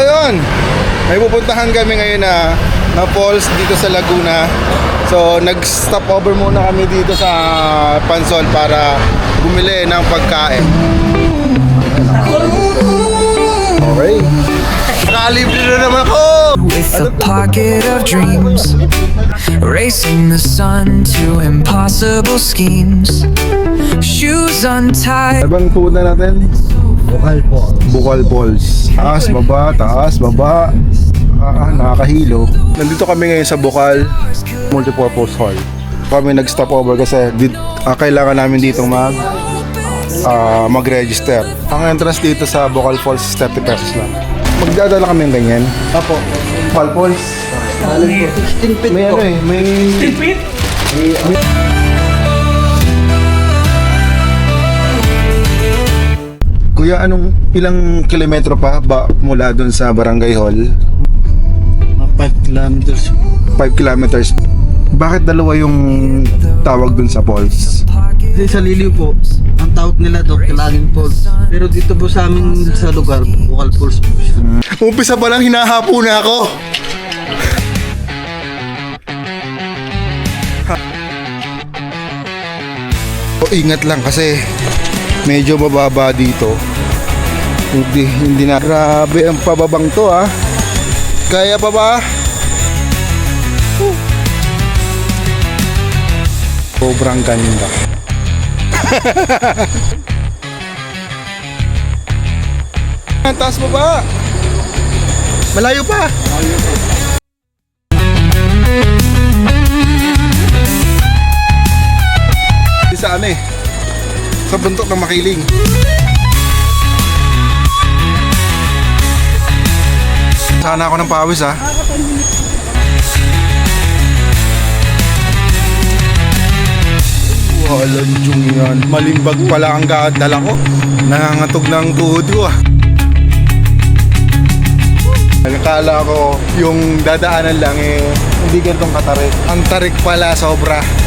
yun, may pupuntahan kami ngayon na, na falls dito sa Laguna. So, nag-stop over muna kami dito sa Pansol para bumili ng pagkain. Okay. Naman ako! With a pocket of dreams, racing the sun to impossible schemes. Shoes untied. Ibang food na natin? Bukal po. Bukal Falls. Taas, baba, taas, baba. Ah, nakakahilo. Nandito kami ngayon sa Bukal Multipurpose Hall. Kami nag-stop over kasi dit, ah, kailangan namin dito mag ah, mag-register. Ang entrance dito sa Bukal Falls is 30 pesos lang. Magdadala kami ng ganyan. Apo. Bukal Falls. 16 feet May ano eh, may... Kuya, anong ilang kilometro pa ba mula dun sa Barangay Hall? Mga 5 kilometers. 5 kilometers. Bakit dalawa yung tawag dun sa falls? Kasi sa Liliw po, ang tawag nila Dr. Laging Falls. Pero dito po sa amin sa lugar, Bukal Falls po siya. Umpisa pa lang hinahapo na ako. O, ingat lang kasi medyo mababa dito. Hindi, hindi na. Grabe ang pababang to ah. Kaya pa ba? Sobrang ganda. Ang taas mo ba? Malayo pa. Di sa ano eh. Sa buntok ng makiling. Sana ako ng pawis ah. Walang yung yan. Malimbag pala ang dala ko. Nangangatog ng tuhod ko ah. Nagkakala ko yung dadaanan lang eh hindi ganitong katarik. Ang tarik pala sobra.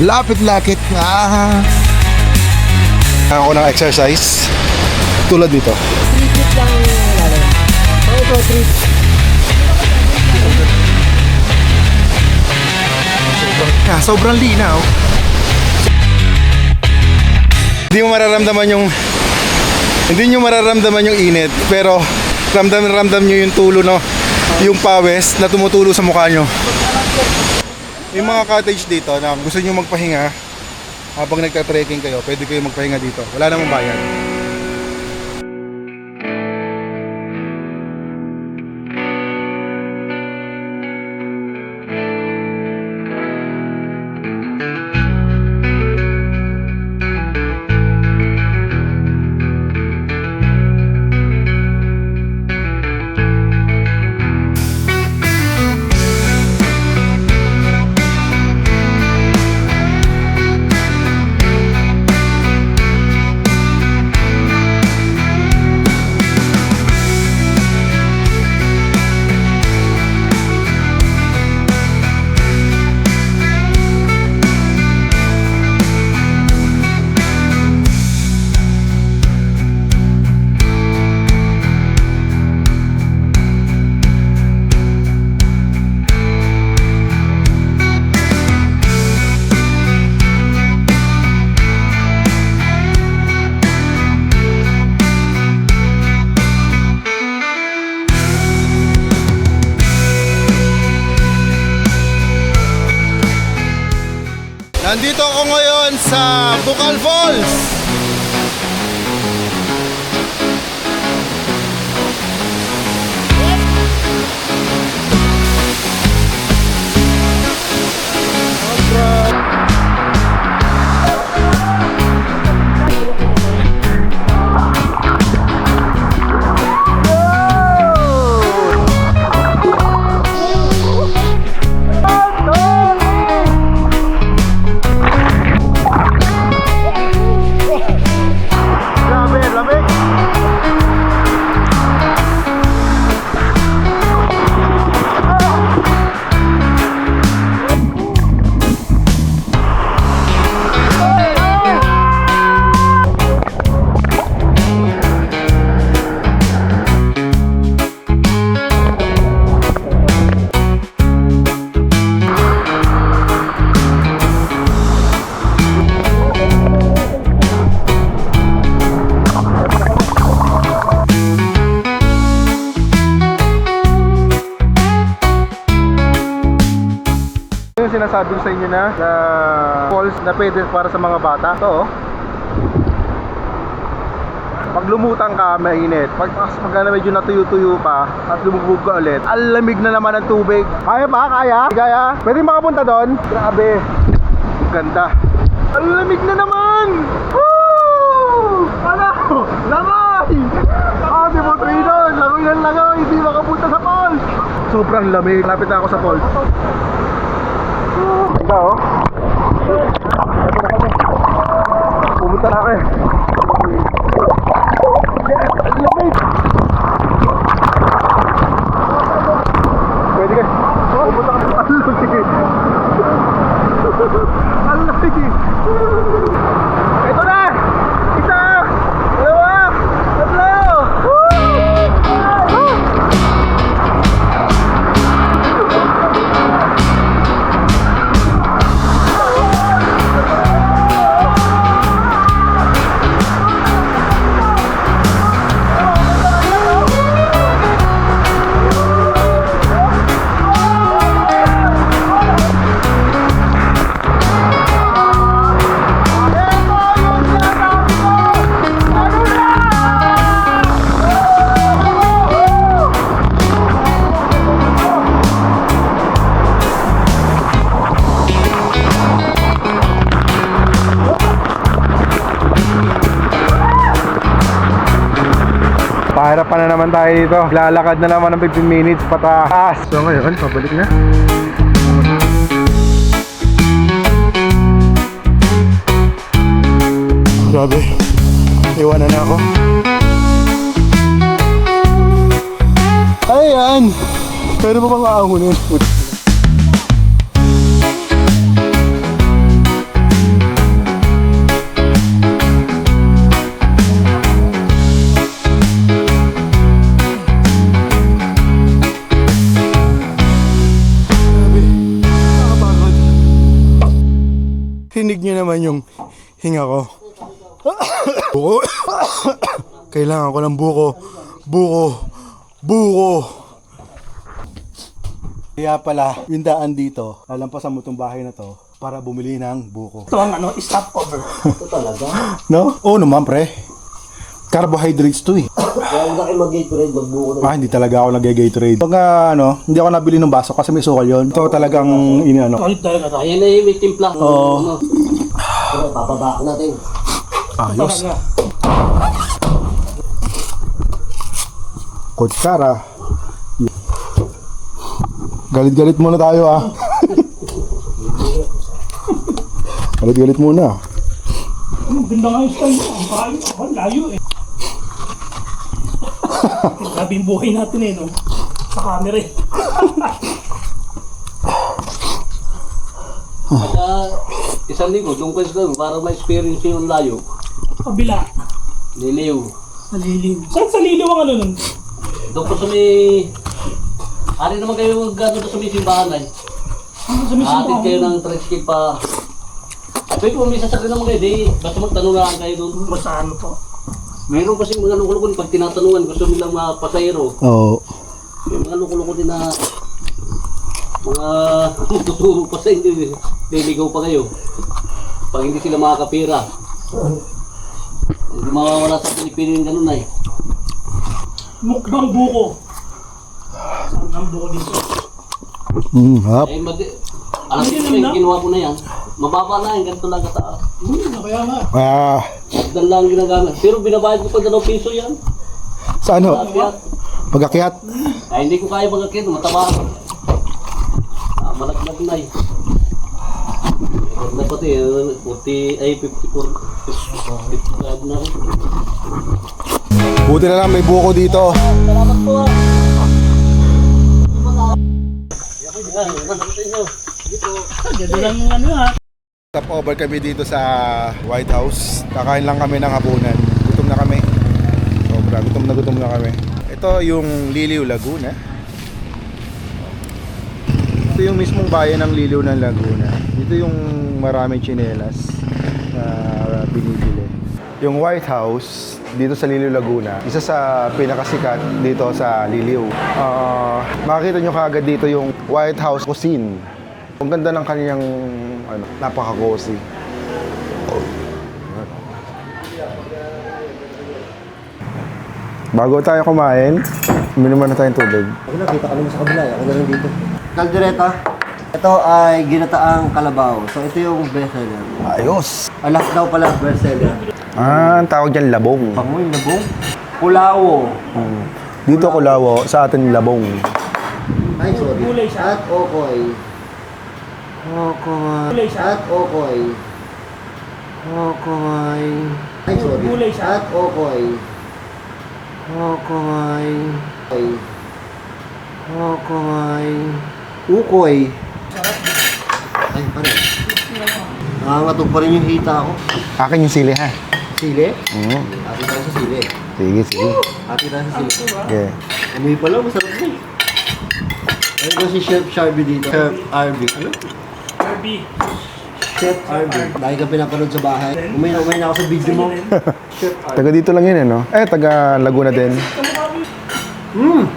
Lapit-lakit. Ah. Ako ng exercise. Tulad dito. Ah, sobrang linaw. Hindi mo mararamdaman yung hindi nyo mararamdaman yung init pero ramdam ramdam nyo yung tulo no yung pawis na tumutulo sa mukha nyo yung mga cottage dito na gusto nyo magpahinga habang nagta-trekking kayo pwede kayo magpahinga dito. Wala namang bayad sinasabi ko sa inyo na na falls na pwede para sa mga bata. Ito oh. Pag lumutang ka, mainit. Pag, pag ano, medyo natuyo-tuyo pa at lumubog ka ulit, ang lamig na naman ng tubig. Kaya ba? Kaya? Kaya? Pwede makapunta doon? Grabe. Ganda. Ang lamig na naman! Woo! Ano? Lamay! Ah, di mo trainer! Lagoy ng langoy! Hindi makapunta sa falls! Sobrang lamig. Lapit na ako sa falls. Ikaw, oh. Pumunta na ako eh. Lamig! Naman tayo dito. Lalakad na naman ng 15 minutes pataas. So ngayon, pabalik na. Grabe. Iwanan na ako. Ayan! Pwede mo bang aangunin? Naman yung hinga ko. Buko. Kailangan ko ng buko. Buko. Buko. Kaya pala, yung daan dito, lalampasan mo itong bahay na to para bumili ng buko. Ito ang ano, stopover. Ito talaga. No? Oo naman, pre. Carbohydrates to eh. Kaya huwag kayo mag-Gatorade, magbuko na. Ah, hindi talaga ako nag-Gatorade. Pag ah, ano, hindi ako nabili ng baso kasi may sukal yun. Ito talagang iniano. Solid talaga to. Ayan na yung may timpla. Oo. Ano? Pero papaba ko natin. Ayos. Talaga. Kutsara. Galit-galit muna tayo ah. Galit-galit muna. Ang ganda nga yung style. Ang payo. Ako, layo eh. Grabe yung buhay natin eh, no? Sa camera eh. Kaya isang linggo, doon ko sa para ma-experience yung layo. Kabila. Liliw. Sa liliw. Saan sa liliw ang ano nun? Doon ko sa may... Ari naman kayo gano'n sa may simbahan ay. Ano sa mismo Atin kayo ng tricycle pa. Pwede kung may sasakyan naman kayo, di basta magtanong lang kayo doon. Basta ano po. Mayroon kasi mga lukulukon pag tinatanungan gusto nilang mga pasahero. Oo. May mga lukulukon din na mga tuturo pa sa inyo. Liligaw pa kayo. Pag hindi sila makakapira. Hindi mawawala sa Pilipino yung ganun ay. Mukbang buko. Saan ang buko dito? Mm, hap. Eh, madi... Alam Hindi ko naman yung na. ginawa ko na yan. Mababa na yan, ganito lang kataas. Hmm, kaya nga. Ah, Hagdan lang ginagamit. Pero binabayad ko pa dalawang piso yan. sa ano? Kaya, Pag-akyat? ay hindi ko kaya magkakit, mataba ako. Ah, malaglag na eh. Na pati, eh, 40, ay 54, 55 na rin. Buti na lang may buko dito. Salamat po ah. Yung ano. Stop over kami dito sa White House. Kakain lang kami ng hapunan. Gutom na kami. Sobra, gutom na gutom na kami. Ito yung Liliw, Laguna. Ito yung mismong bayan ng Liliw ng Laguna. Ito yung maraming chinelas na binibili. Yung White House dito sa Liliw, Laguna, isa sa pinakasikat dito sa Liliw. Ah, makikita nyo kaagad dito yung White House Cuisine. Ang ganda ng kanyang ano, napaka-cozy. Bago tayo kumain, uminom na tayong tubig. Ako na, kita ka naman sa kabila. eh. Ako na lang dito. Caldereta. Ito ay ginataang kalabaw. So ito yung bestseller. Ayos! Alas daw pala bestseller. Ah, ang tawag dyan labong. Pangoy, labong. Pulawo. Mm. Dito kulawo, sa atin labong. Ay, sorry. Gulay siya. At okoy. Okoy. Gulay siya. At okoy. Okoy. Ay, sorry. Gulay siya. At okoy. Okoy. Okoy. Okoy. Ukoy. Ay, pare. Nangangatog pa rin yung hita ko. Akin yung sili ha. Sili? Mm. Ati tayo sa sili. Sige, sige. Ati tayo sa sili. Okay. Amoy pa lang, masarap eh. Ayun ko si Chef Sharby dito. Chef Arby. Ano? Kirby. Chef Arby. Dahil ka pinapanood sa bahay. Umay na umay na ako sa video mo. Chef Arby. Taga dito lang yun eh, no? Eh, taga Laguna din. Hmm!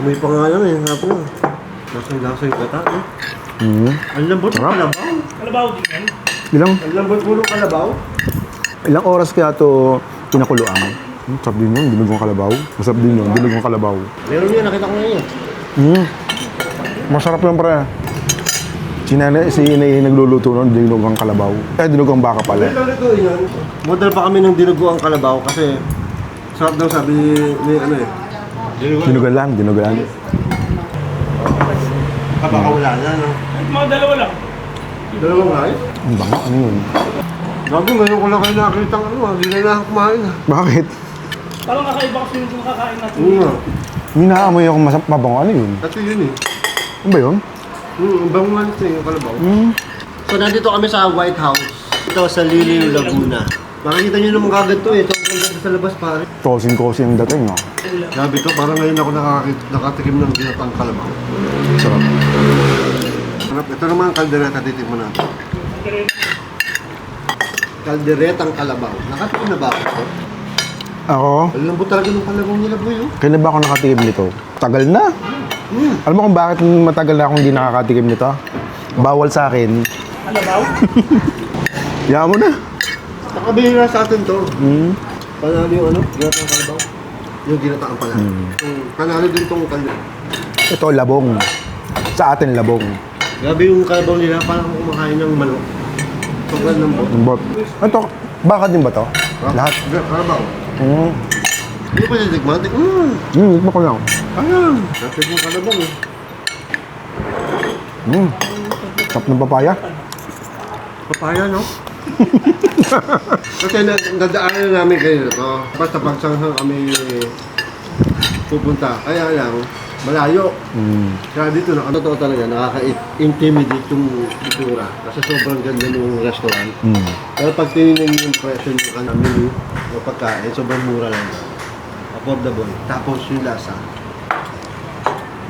Amoy pa nga lang eh. Hapo nga. Lasang-lasa yung kata eh. Mm. Ang lambot ng kalabaw. Kalabaw din yan. Ilang, Ang lambot mo ng kalabaw. ilang oras kaya to pinakuluan? Hmm, sarap din yun, dinugong kalabaw. Masarap din yun, dinugong kalabaw. Meron yun, nakita ko ngayon. Mm. Masarap yun, pre. Si nanay, si inay nagluluto nun, dinugong kalabaw. Eh, dinugong baka pala. Ito, ito yun. Model pa kami ng dinugo ang kalabaw kasi sarap daw sabi ni, ni ano eh. Dinugan lang, dinugan. Kapakawala na, no? Kahit mga dalawa lang. Dalawang rice? Ang bango, ano yun? Gabi, ngayon ko lang kayo nakakita ng ano, ah. hindi na na ako kumain ah. Bakit? Parang kakaiba kasi yung nakakain natin. Oo nga. May naamoy akong masap mabango. Ano yun? Ito yun eh. Ano ba yun? Hmm, ang bango nga nito eh, yung kalabaw. Mm. So nandito kami sa White House. Ito sa Liliw, Laguna. Makikita nyo naman kagad to eh. Sobrang ganda sa labas pare. Tosing-kosing ang dating, no? Grabe to, parang ngayon ako nakakit, nakatikim ng ginatang kalabaw. Sarap. Sarap. Ito naman ang kaldereta, titikman natin. Kalderetang kalabaw. Nakatikim na ba ako? Ako, Ang lambot talaga ng kalabaw nila boy oh. kailan ba ako nakatikim nito? Tagal na. Hmm. Alam mo kung bakit matagal na akong hindi nakakatikim nito? Bawal sa akin. Kalabaw? Yaman mo na. Nakabihira sa atin to. Mm. Panalo yung ano, ginatang kalabaw. Yung ginatang pala. Yung panalo din tong kalabaw. Ito, labong. Sa atin, labong. Grabe yung kalabaw nila, parang kumakain ng manok. Sobrang lambot. Bot. Ito, baka din ba to? Lahat. Kalabaw. Mm. Hindi pa siya tikman. Mm. Mm, ito ko lang. Ayun. Natin yung kalabaw eh. Mm. Tap ng papaya. Papaya, no? Kasi na, nadaanan na namin kayo to. Basta pagsanghang kami pupunta. Kaya lang, malayo. Mm. Kaya dito, na, totoo talaga, nakaka-intimidate yung itura. Kasi sobrang ganda ng restaurant. Mm. Pero pag tinignan niyo yung presyo ng ano, menu, yung pagkain, sobrang mura lang. Affordable. Tapos yung lasa,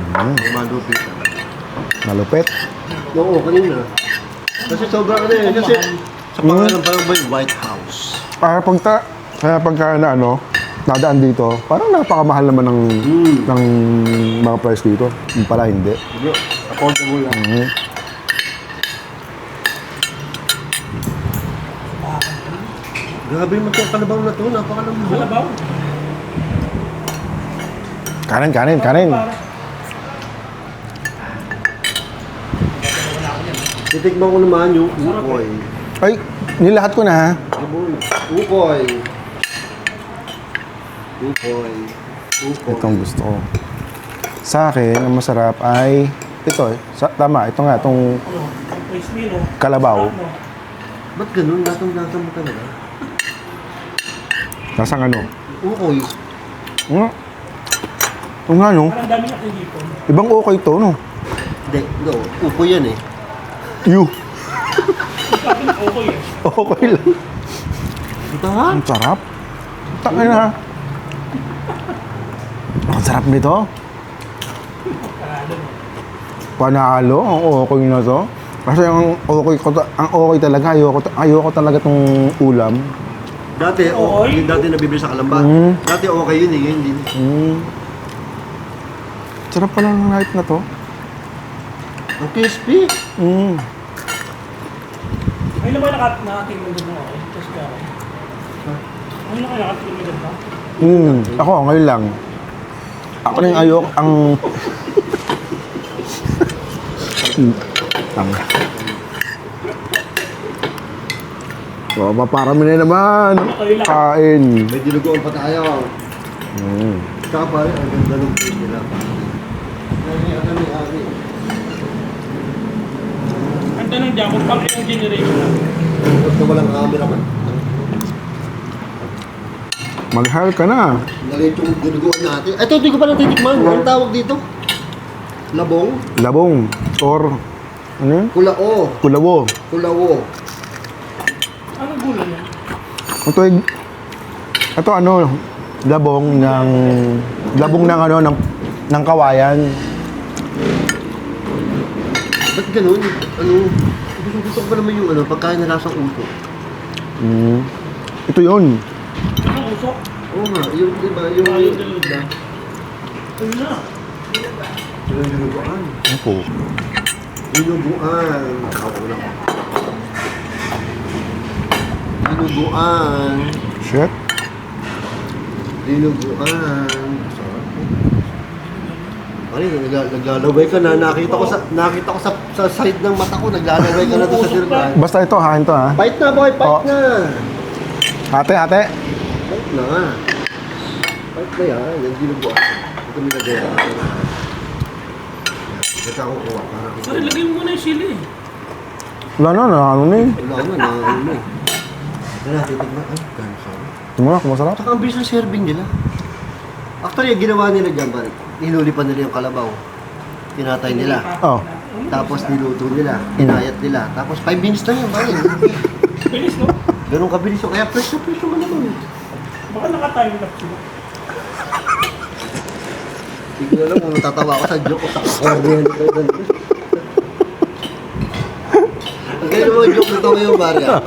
Mm. malupit talaga. Malupit. Oo, kanina. Kasi sobrang ano eh, kasi sa pangalan pa lang ba yung White House? Para pagta, kaya pagka na ano, nadaan dito, parang napakamahal naman ng, Hmm. ng mga price dito. Yung pala hindi. Bro, affordable lang. Mm. Grabe mo itong kalabaw na to, napakalambot. Kalabaw? Kanin, kanin, kanin. Titikman ko naman yung ukoy. Ay, nilahat ko na ha. Ukoy. Ukoy. Ukoy. Ukoy. Itong gusto ko. Sa akin, ang masarap ay ito eh. Sa, tama, ito nga, itong kalabaw. Ba't ganun? Lasang-lasa mo talaga? Nasang ano? Ukoy. Hmm? Ito nga no, ibang okay to no. Hindi, no. Ukoy yan eh. Na okay okay lang. Ito ha? Ang sarap. Taka na. Ang sarap nito. Panalo, ang okay na to. Kasi ang okay ko, ta- ang okay talaga, ayoko, ta- ayoko talaga tong ulam. Dati, oh, Ukoy? yung dati nabibili sa Kalamba. Mm. Dati okay yun eh, ngayon hindi. Mm. Sarap pala ng night na to. Ang crispy. Mm. Ayun na ba nakat nakatingin doon ako? Tapos ka ako. Ayun na kaya nakatingin doon ka? Mm. Ako, ngayon lang. Ako na yung ayok, ang... Mm. ang... So, maparami na naman. Kain. May dinuguan pa tayo. Mm. Tsaka pare, ang ganda ng food nila. Ay, ano ni Ari? Ang tanong dyan, kung pang ilang generation na. Basta walang camera man. Mag-hire ka na. Galit yung dinuguan natin. Ito, hindi ko pa natitikman. Anong tawag dito? Labong? Labong. Or, ano yun? Kulao. Kulawo. Kulawo. Anong gulo niya? Ito, ito ano, labong ng, labong ng ano, ng, ng kawayan. Ba't ganun? Ano? Gusto, gusto ko pa naman yung ano, pagkain na lasang uso. Mm. Ito yun. Anong usok? Oo nga, yung, di ba, yung, Ah, yung diba? Ayun na. Yung dinuguan. Opo. Dinuguan. Ako lang. Dinuguan. Shit. Dinuguan. Ay, nagla- naglalaway ka na. Nakita ko sa nakita ko sa, sa side ng mata ko, naglalaway ka na doon sa dinuguan. Basta ito, hain to ha. Fight na boy, fight Oh. na. Ate, ate. Fight na. Fight na yan, yung dinuguan. Ito may nagawa. Ito ako kuha para Sorry, lagay mo muna yung sili. Wala na, na ano na eh. Wala ko na, nakakain mo eh. Yan natin, tignan. Ay, ganso. Tingnan mo, kumasarap. Tsaka ang bilis ng serving nila. Actually, ang ginawa nila dyan, pare, hinuli pa nila yung kalabaw. Tinatay nila. Oh. Tapos niluto nila. Inayat nila. Tapos 5 minutes lang yun, pare. Bilis, no? Ganun kabilis yun. Kaya fresh na fresh yung ano mo. Baka nakatime lapse sila. Hindi ko alam kung natatawa ako sa joke ko sa kakornihan ko. Ang ganda ng mga joke nito ngayon, mga joke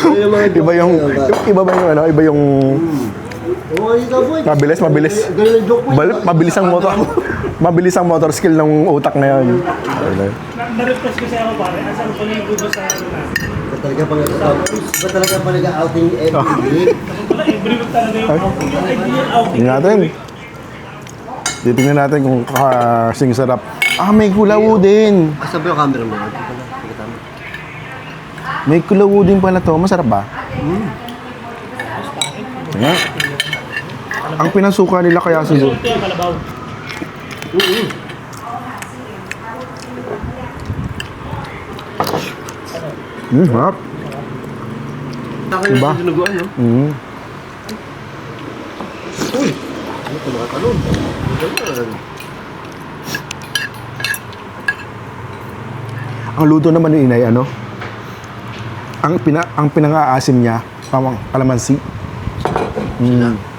Iba yung, ngayon, pare? iba ba yung ano, iba yung boy. Mabilis, mabilis. Mo. bal, mabilis ang motor, mabilis ang motor skill ng utak ngayon. Na- Na-request kasi ako pare, asan ko na yung gusto sa. Ba talaga pang ba talaga pa nag-outing every week? Wala, every week talaga yung outing. Yung ideal outing. Tingnan natin. Titingnan natin kung kasing sarap. Ah, may kulawo din. Ah, sabi yung camera mo. May kulawo din pala to. Masarap ba? Tingnan. Ang pinasuka nila kaya siguro. Hmm, harap. Akin Iba? yung sinuguan, no? Hmm. Uy! Ano ito mga talon? Ang luto naman ni Inay, ano? Ang pina ang pinang-aasim niya, pamang kalamansi. Mm.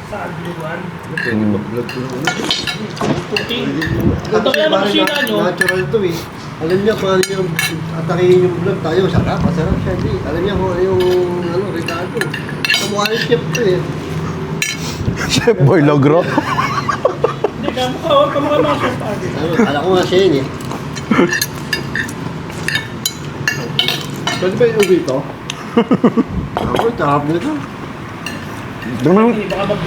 Pwede mag-vlog ko ng ano. Cooking. Ito yan ang kusina nyo. Natural to eh. Alam niya kung ano yung atakihin yung vlog tayo. Sarap, masarap siya. Hindi. Alam niya kung ano yung ano, Ricardo. Kamukha yung chef to eh. Chef Boy Logro. Hindi, kamukha, kamukha mga chef pare. Ano, kala ko nga siya yun eh. Pwede ba yung ubi ito? Ako, sarap nito. Mag-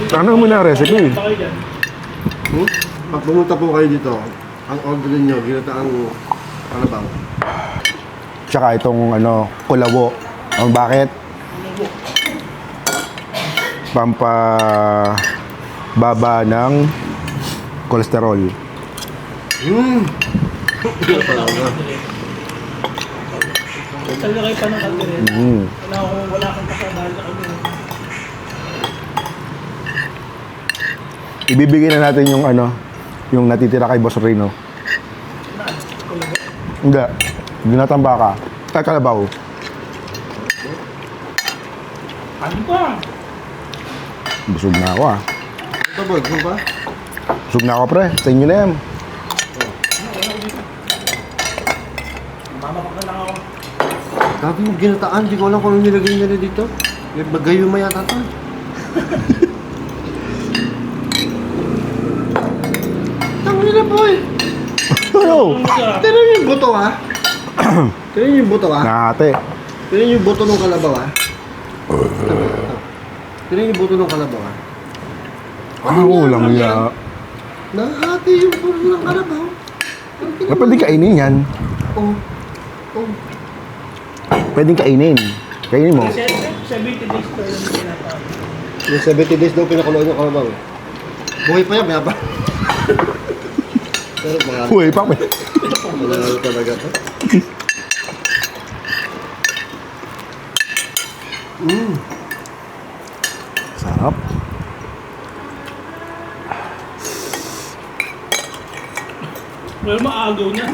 Tanong mo na ang recipe. Hmm? Pag pumunta po kayo dito, ang order niyo, ginataang kalabaw. Tsaka itong ano, kulawo. Ang bakit? Pampa baba ng kolesterol. Hmm! Talaga. Talaga kayo pa ng kalderin. Mm. Wala akong, wala akong kasabahal na kami. Ibibigay na natin yung ano, yung natitira kay Boss Rino. Hindi. Ginatang baka. Ay, kalabaw. Ano pa? Busog na ako ah. Ito ba? Ito ba? Busog na ako pre. Sa inyo na yan. Mamapak na lang ako. Grabe yung ginataan, di ko alam kung ano nilagay nila dito. May bagayo mo yata boy! Ano? Tignan yung buto ha. Tignan yung buto ha. Nakate. Tignan yung buto ng kalabaw ha. Tignan yung buto ng kalabaw ha. Ah, ulang ya. Nahati yung buto ng kalabaw. Na pwedeng kainin yan. Oh. Oh. Pwedeng kainin. Kainin mo. 70 days pa yung tinatawag. Yung 70 days daw pinakuloy ng kalabaw. eh. Buhay pa yan, mayaba. Pero mga Uy, pa. Wala talaga to. Mm. Sarap. Well, maagaw na.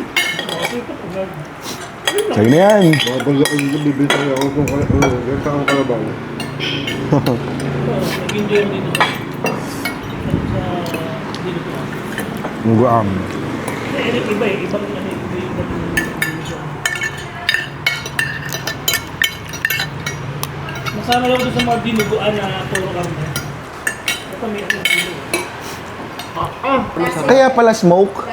Sa'yo na yan. Babalik ko yung bibili tayo ako kung kaya ano, ganito ang kalabaw. Naging din ako. Sa dito po. Muguam. Eh, iba eh. Ibang ano, iba yung ibang division. Masama lang doon sa mga dinuguan na puro karne. Ito may ano dito. Kaya pala smoke.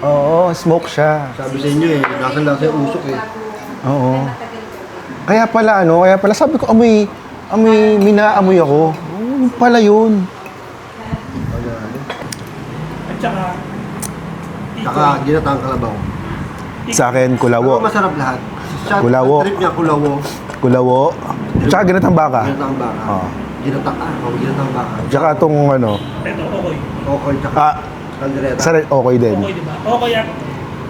Oo, smoke siya. Sabi sa inyo eh, lasa-lasa yung usok eh. Oo. Kaya pala ano, kaya pala sabi ko amoy, amoy, minaamoy ako. Oh, yun pala yun. At saka, Saka ginatang kalabaw. Sa akin, Ako kulawo. masarap lahat. Siya, Kulawo. ang trip niya, kulawo. Kulawo. Tsaka ginatang baka. Ginatang baka. Oo. Ginatang, ah, oh, ginatang baka. Tsaka itong ano, ito, okay. Okay, tsaka ah, kaldereta. sa okay din. Okay, di ba? Okay at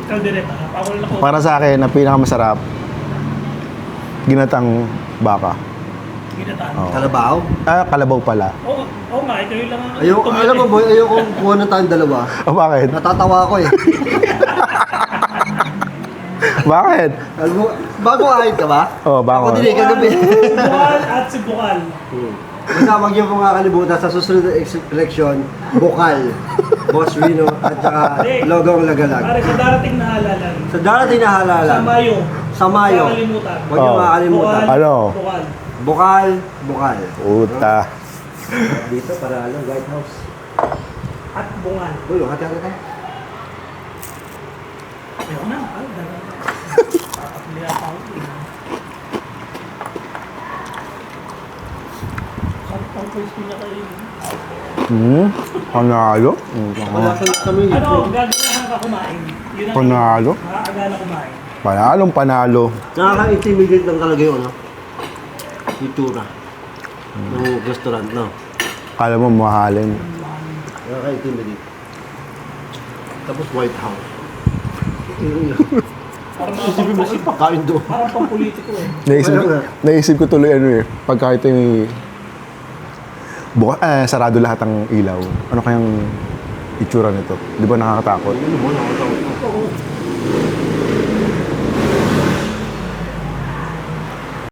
kaldereta. Ako lang ako. Para sa akin, ang pinakamasarap, ginatang baka. Ginataan. Oo. Kalabaw. Ah, kalabaw pala. Oo, oo nga, ito yun lang ang... Ayaw, tumili. alam mo boy, ayaw kong kuha ng tayong dalawa. Oh, bakit? Natatawa ako eh. Bakit? Alam mo, bago ahit ka ba? Oh, bago. Ako din eh, kagabi. Bukal at si Bukal. Basta wag niyo pong kakalimutan sa susunod na ex- election, Bukal, Boss Rino, at saka Logong Lagalag. Pare sa darating na halalan. Sa darating na Sa halalan, Mayo. sa Mayo, Kakalimutan. huwag niyo Oh. makakalimutan. Bukal. Ano? Bukal. Bukal, Bukal. Puta. Dito para ano, White House. At Bungal. Uy, hati-hati tayo. Ayoko na. Ay, dalawa. Papapili ako. Sarap ang first pinakain. Hmm? Panalo? Wala sa kami. Ano, gaganahan ka kumain. Panalo? nakakagana kumain. Panalong panalo. Nakaka-intimidate lang talaga yun, no? Itura. Ng restaurant, no? Kala mo mahalin. Nakaka-intimidate. Tapos White House. Isipin mo kasi pagkain doon. Parang pang politiko eh. Naisip, nga. naisip ko tuloy ano eh. Pagka ito yung... Buka, eh, sarado lahat ang ilaw. Ano kayang itsura nito? Di ba nakakatakot? Ano mo, nakakatakot.